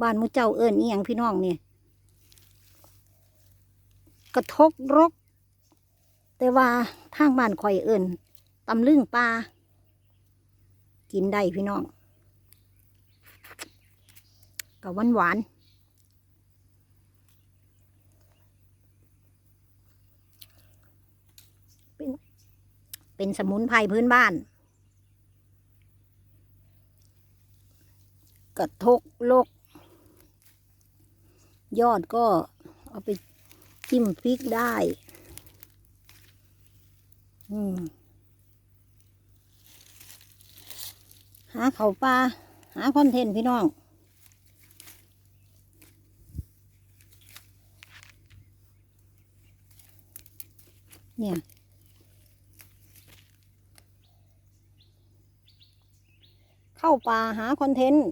บ้านมูเจ้าเอิญอียังพี่น้องเนี่ย กระทกรก แต่ว่าทางบ้านข่อยเอิญตำลึงปลากินได้พี่น้องกับหวานหวานเป็นเป็นสมุนไพรพื้นบ้าน กระทกโลก ยอดก็เอาไปจิ้มพริกได้ อืมหาเขาปลาหาคอนเทนต์พี่น้องเนี่ยเข้าป่าหาคอนเทนต์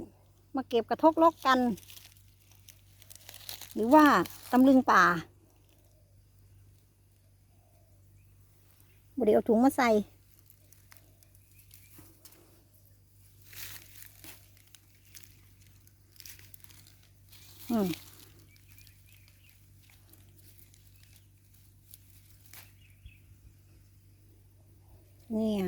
มาเก็บกระทกลกกัน หรือว่าตำลึงป่าบไดเอาถุงมาใส่อืมเนี่ย